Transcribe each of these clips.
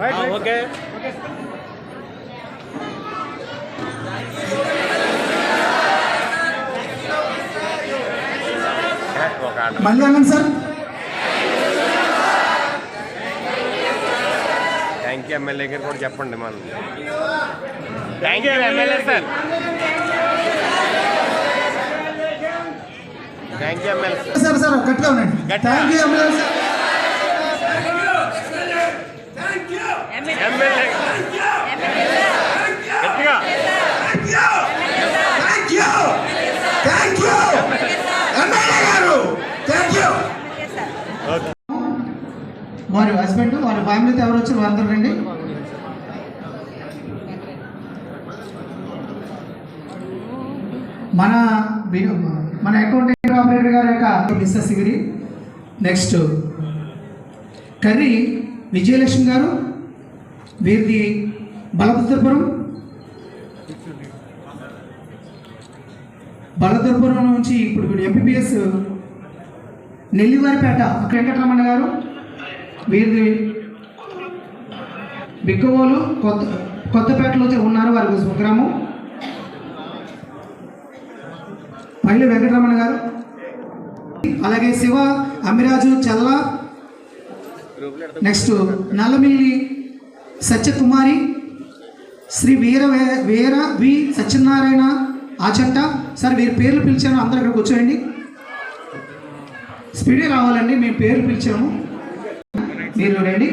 Okay మళ్ళీ sir. Thank you MLA గారు కూడా చెప్పండి మనం. Thank you MLA sir thank you MLA sir sir గట్టిగా. ఉండండి. Thank you MLA sir MLA గట్టిగా thank you thank you MLA గారు థ్యాంక్ యూ వారి హస్బెండ్ వారి ఫ్యామిలీతో ఎవరు వచ్చారు? వారందరూ రండి. మన మన అకౌంటెంట్ ఆపరేటర్ గారి యొక్క మిస్సెస్ సిగిరి నెక్స్ట్ కర్రీ విజయలక్ష్మి గారు వీరిది బలభద్రపురం బలదుర్పురం నుంచి ఇప్పుడు ఎంపీపీఎస్ నెల్లివారిపేట వెంకటరమణ గారు. వీరిది బిక్కవోలు కొత్త కొత్తపేటలో ఉన్నారు వారి స్వగ్రామం పల్లి వెంకటరమణ గారు. అలాగే Siva Amiraju Challa. Next Nallamilli Satyakumari Shri Veera Veera V Satyanarayana Achanta. Sir వీరి పేర్లు పిలిచాను అందరూ ఇక్కడ కూర్చోండి. స్పీడే రావాలండి మేము పేర్లు పిలిచాము. మీరు రండి.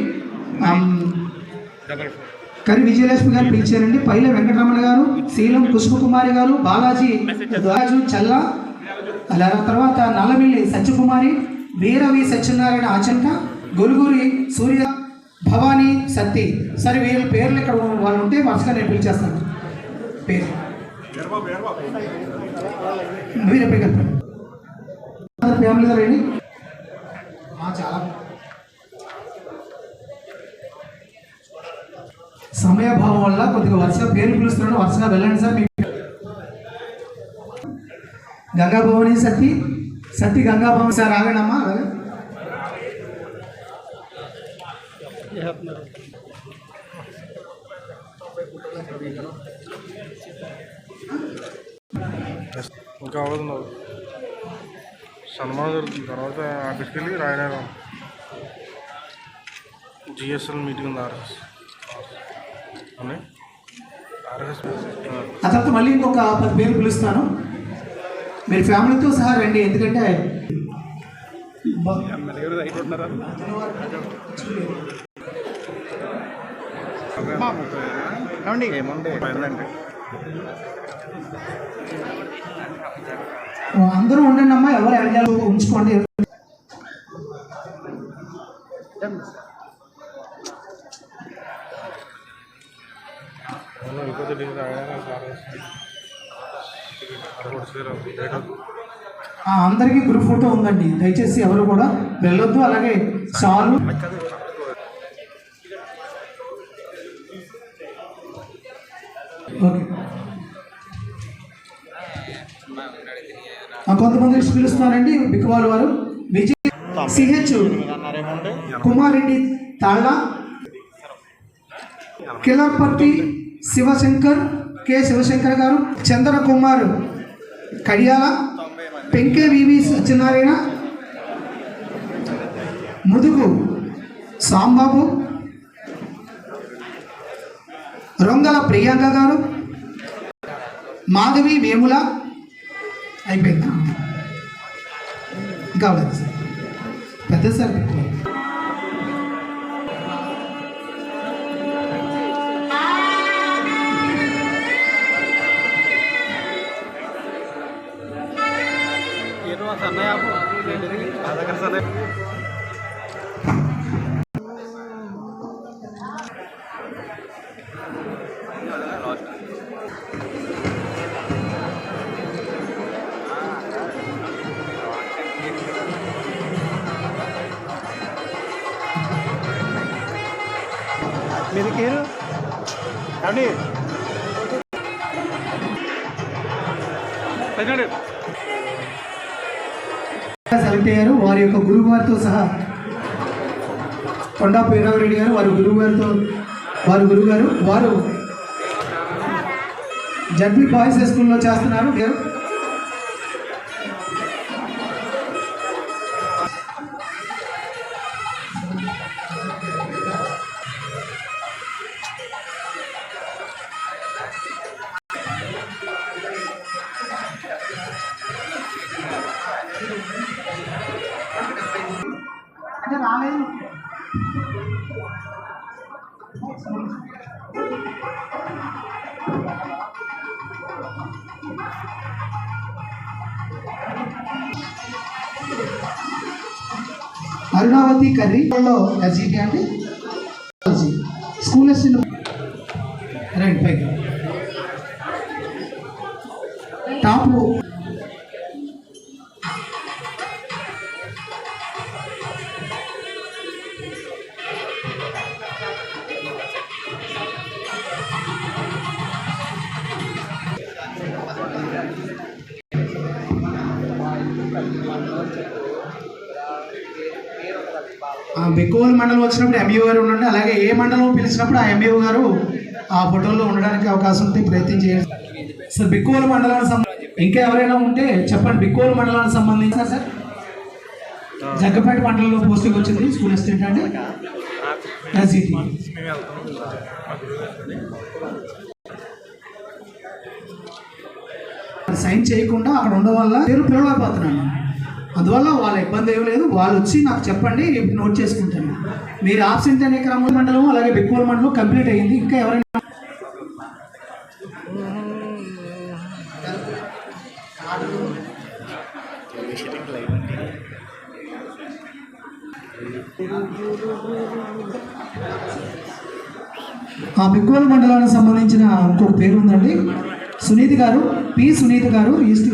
కరి విజయలక్ష్మి గారు పిలిచారండి. పైల వెంకటరమణ గారు శీలం పుష్పకుమారి గారు బాలాజీ రాజు చల్ల. అలా తర్వాత నల్లమిల్లి సత్యకుమారి వీరవి సత్యనారాయణ ఆచంట. గొలుగురి సూర్య భవానీ సత్తి. సరే వీళ్ళ పేర్లు ఇక్కడ వాళ్ళు ఉంటే వరుసగా నేను పిలిచేస్తాను. పేరు. మీరు ఎప్పుడు కలిపారు ఫ్యామిలీ ఆ, చాలా. సమయభావం వల్ల కొద్దిగా వరుసగా పేర్లు పిలుస్తున్నాను. వరుసగా వెళ్ళండి సార్. మీ గంగా భవాని సత్తి. సత్తి గంగా భవన్ సార్ ఆగండి అమ్మా అలాగే ఇంకా అవ్వదు సన్మానం జరుగుతుంది. తర్వాత ఆఫీస్కి వెళ్ళి రాయడం జిఎస్ఎల్ మీటింగ్ ఉంది ఆర్ఎస్. అని ఆర్ఎస్. ఆ తర్వాత మళ్ళీ ఇంకొక పది పేర్లు పిలుస్తాను మీరు ఫ్యామిలీతో సహా రండి ఎందుకంటే బ- అందరూ ఉండండి అమ్మా ఎవరు ఎంజాయ్ ఉంచుకోండి. అందరికీ గ్రూప్ ఫోటో ఉందండి. దయచేసి ఎవరు కూడా వెళ్ళొద్దు అలాగే చాలు కొంతమంది పిలుస్తున్నారండి. బిక్కవాళ్ళ వారు విజయ్ సిహెచ్ కుమారెడ్డి తాళ్ళ కిలర్పర్తి శివశంకర్ కె శివశంకర్ గారు చంద్ర కుమార్ కడియాల పెంకే వివి సత్యనారాయణ ముదుగు సాంబాబు రొంగల ప్రియాంక గారు మాధవి వేముల అయిపోయిందా? ఇంకా అవ్వలేదు. సార్ పెద్ద సార్ పెట్టుకోవాలి మీరు కేరు ఏమండి సెలెక్ట్ అయ్యారు. వారి యొక్క గురువు వారితో సహా కొండా పీరారెడ్డి గారు వారి గురువు గారితో వారి గురువు గారు వారు జడ్పీ బాయ్స్ హై స్కూల్లో చేస్తున్నారు. అరుణావతి కర్రీలో ఎస్జిటి అంటే స్కూల్ అసిస్టెంట్ రైట్ పైకి. టాప్ ఎంఈఓ గారు ఉండండి అలాగే ఏ మండలం పిలిచినప్పుడు ఆ ఎంఈఓ గారు ఆ ఫోటోలో ఉండడానికి అవకాశం ఉంటే ప్రయత్నం చేయండి. సార్ బిక్కోలు మండలానికి సంబంధించి ఇంకా ఎవరైనా ఉంటే చెప్పండి బిక్కువల మండలానికి సంబంధించిన సార్. జగ్గపేట మండలంలో పోస్టింగ్ వచ్చింది స్కూల్ అసిస్టెంట్ అండి. ఎస్జిటి సైన్ చేయకుండా అక్కడ ఉండడం వల్ల పేరు పిలవలేకపోతున్నాను. అందువల్ల వాళ్ళ ఇబ్బంది ఏం లేదు. వాళ్ళు వచ్చి నాకు చెప్పండి నోట్ చేసుకుంటాను. మీరు ఆబ్సెంట్ అనే క్రమం మండలం అలాగే బెక్కువల మండలం కంప్లీట్ అయ్యింది. ఇంకా ఎవరైనా ఆ బిక్కోల మండలానికి సంబంధించిన ఇంకొక పేరు ఉందండి. సునీత గారు పి సునీత గారు ఈస్ట్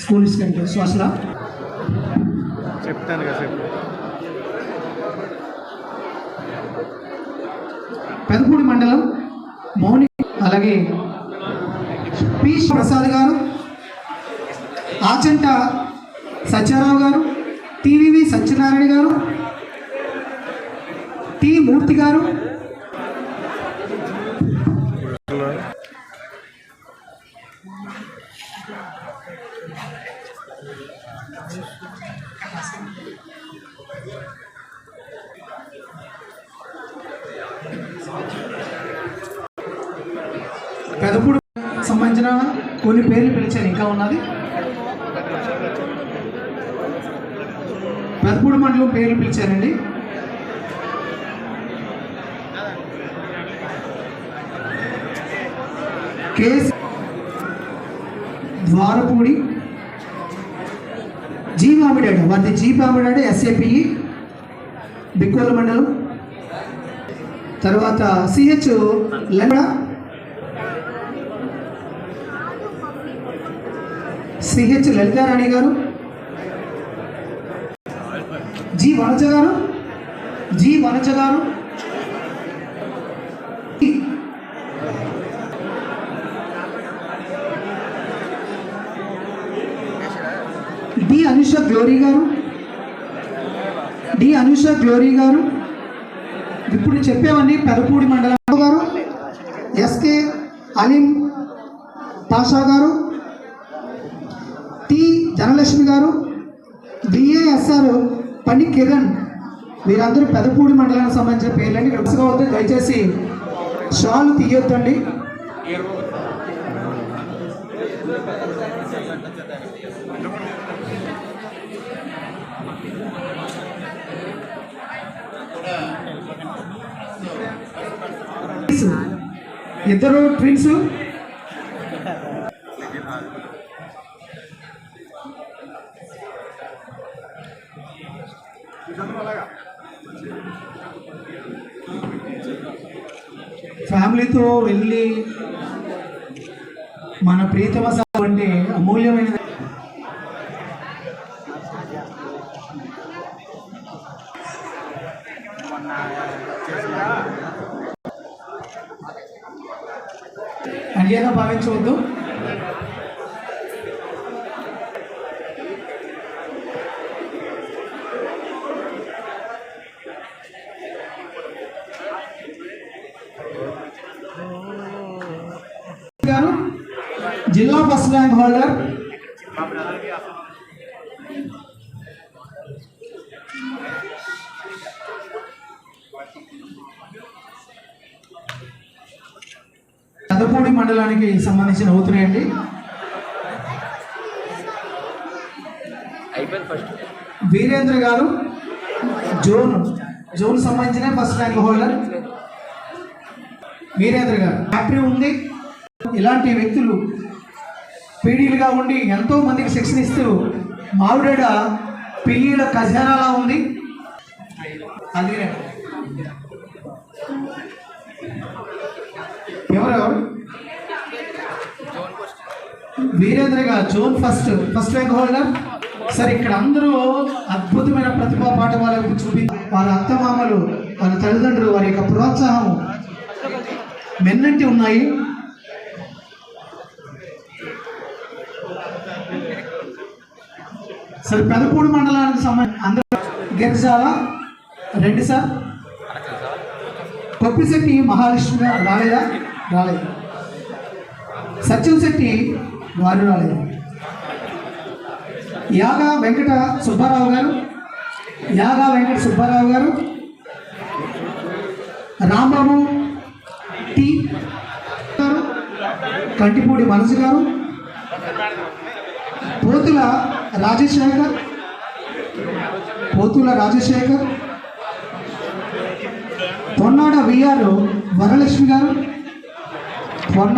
స్కూల్ అసిస్టెంట్ శ్వాసల చెప్తాను కదా పెదపూడి మండలం మౌని అలాగే పి ప్రసాద్ గారు ఆచంట సత్యారావు గారు టీవీవి సత్యనారాయణ గారు టి మూర్తి గారు కొన్ని పేర్లు పిలిచాను. ఇంకా ఉన్నది? పెదపూడి మండలం పేర్లు పిలిచారండి. కేస్ ద్వారపూడి జీ బామిడాడు వారిది జీ బామిడాడు ఎస్ఏపిఈ బిక్కోల మండలం. తర్వాత సిహెచ్ లెమడా సిహెచ్ లలితారాణి గారు జి వనజ గారు జి వనజ గారు డి అనుష గ్లోరీ గారు డి అనుష గ్లోరీ గారు ఇప్పుడు చెప్పేవన్నీ పెదపూడి మండలం గారు ఎస్కే అలీం పాషా గారు టి ధనలక్ష్మి గారు డిఏఎస్ఆర్ పని కిరణ్. వీరందరూ పెదపూడి మండలానికి సంబంధించిన పేర్లండి ఇక్కడ వరుసగా దయచేసి షాల్ తీయొద్దండి. ఇద్దరు ట్విన్స్ ఫ్యామిలీతో వెళ్ళి మన ప్రీతమ అంటే అమూల్యమైన అడిగాగా భావించవద్దు? గారు జిల్లా ఫస్ట్ ర్యాంక్ హోల్డర్. పెదపూడి మండలానికి సంబంధించిన అవుతున్నాయండి వీరేంద్ర గారు జోన్. జోన్ సంబంధించిన ఫస్ట్ ర్యాంక్ హోల్డర్. వీరేంద్ర గారు ఫ్యాక్టరీ ఉంది. ఇలాంటి వ్యక్తులు పీడీలుగా ఉండి ఎంతో మందికి శిక్షణ ఇస్తూ మావిడేడ పిల్లిల ఖజానాలా ఉంది. అది ఎవరెవరు వీరేంద్ర గారు zone first first rank holder. Sir ఇక్కడ అందరూ అద్భుతమైన ప్రతిభా పాట వాళ్ళకు చూపి వాళ్ళ అత్తమామలు వాళ్ళ తల్లిదండ్రులు వారి యొక్క ప్రోత్సాహం. మెన్నంటి ఉన్నాయి. సార్ పెదపూడి మండలానికి సంబంధించి అందరూ గిరిజాల రెడ్డి సార్. కొప్పిశెట్టి మహాలక్ష్మి రాలేదా? రాలేదు. సత్యం శెట్టి వారు రాలేదు. యాగా వెంకట సుబ్బారావు గారు యాగా వెంకట సుబ్బారావు గారు రాంబాబు టి గారు కంటిపూడి మనసు గారు పోతుల రాజశేఖర్? పోతుల రాజశేఖర్? పొన్నాడ విఆర్ వరలక్ష్మి గారు? పొన్న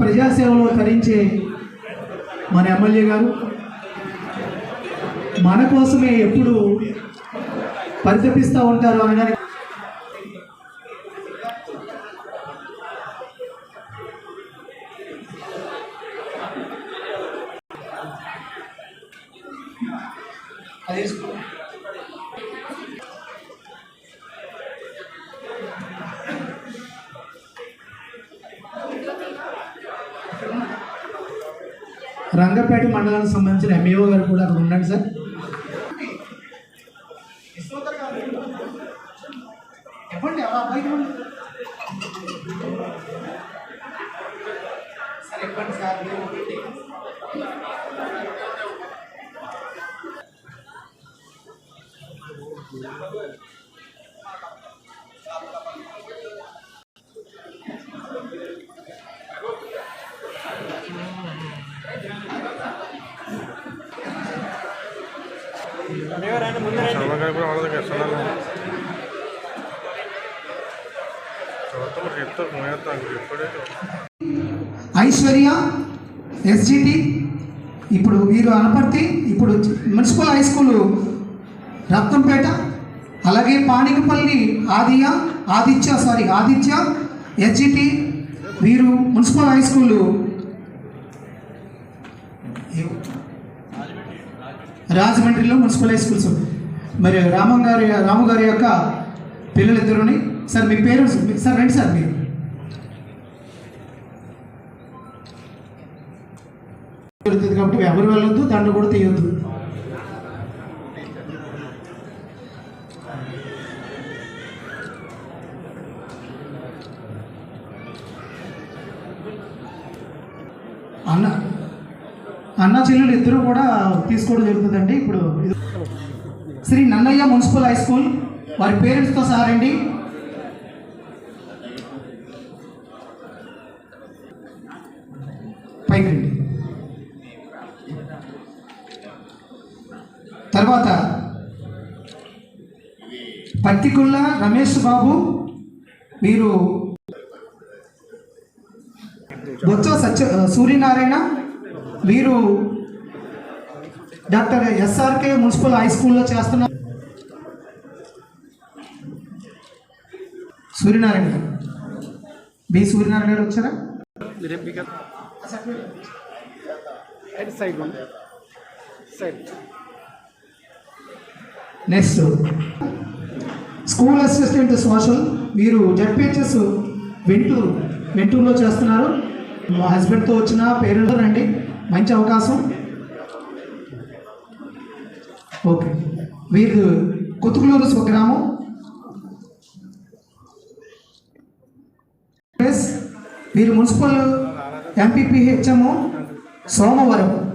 ప్రజాసేవలో తరించే మన ఎమ్మెల్యే గారు మన కోసమే ఎప్పుడు పరితపిస్తూ ఉంటారు అనగానే అది రంగపేట మండలానికి సంబంధించిన ఎంఈఓ గారు కూడా అక్కడ ఉన్నాడు సార్. కూడా ఐశ్వర్య ఎస్జిటి ఇప్పుడు వీరు అనపర్తి ఇప్పుడు మున్సిపల్ హై స్కూల్ రత్నంపేట అలాగే పానికపల్లి ఆదియ ఆదిత్య సారీ ఆదిత్య ఎస్జిటి వీరు మున్సిపల్ హై స్కూల్ రాజమండ్రిలో మున్సిపల్ హై స్కూల్స్ మరి రామం గారి రాము గారి యొక్క పిల్లలిద్దరుని సార్ మీ పేరు సార్ రండి సార్ మీరు. కాబట్టి ఎవరు వెళ్ళొద్దు దాంట్లో కూడా తీయొద్దు. అన్న చెల్లెలు ఇద్దరు కూడా తీసుకోవడం జరుగుతుందండి. ఇప్పుడు Shri Nannaya municipal high school. వారి పేరెంట్స్తో సహా రండి. పైకి రండి. తర్వాత పత్తికుళ్ళ రమేష్ బాబు వీరు బొత్స సత్య సూర్యనారాయణ వీరు డాక్టర్ ఎస్ఆర్కే మున్సిపల్ హై స్కూల్లో చేస్తున్నారు సూర్యనారాయణ గారు. బి సూర్యనారాయణ గారు వచ్చారా? నెక్స్ట్ స్కూల్ అసిస్టెంట్ సోషల్ మీరు జడ్పిహెచ్ఎస్ వెంటూరు వెంటూరులో చేస్తున్నారు. మా హస్బెండ్తో వచ్చిన పేరెంట్స్ రండి. మంచి అవకాశం. ఓకే. వీరు కుతుకులూరు స్వగ్రామం. ప్లస్ వీరు మున్సిపల్ ఎంపీపీహెచ్ఎం సోమవరం.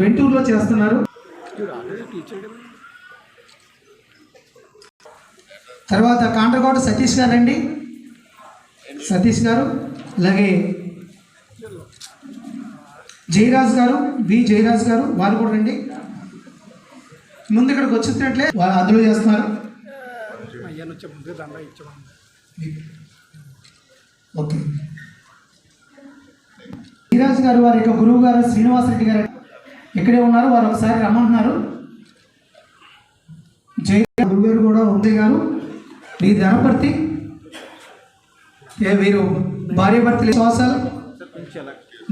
వెంటూరులో చేస్తున్నారు. తర్వాత కాండ్రకోట సతీష్ గారు అండి సతీష్ గారు అలాగే జయరాజ్ గారు వి జయరాజ్ గారు వారు కూడా రండి. ముందు ఇక్కడికి వచ్చినట్లే వాళ్ళు అందులో చేస్తున్నారు. ఓకే. జయరాజ్ గారు వారి యొక్క గురువు గారు శ్రీనివాసరెడ్డి గారు ఇక్కడే ఉన్నారు వారు ఒకసారి రమ్మంటున్నారు. జయ గురువు గారు కూడా ఉదయ్ గారు. మీ ధనపర్తి ఏ వీరు భార్యాభర్తలు సోషల్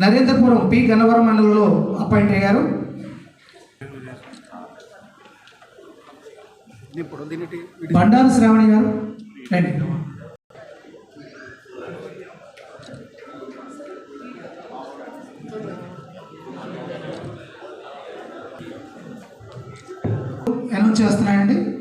నరేంద్రపురం పి గన్నవరం మండలంలో అపాయింట్ అయ్యారు. బండారు శ్రావణి గారు రండి. చేస్తున్నాయండి.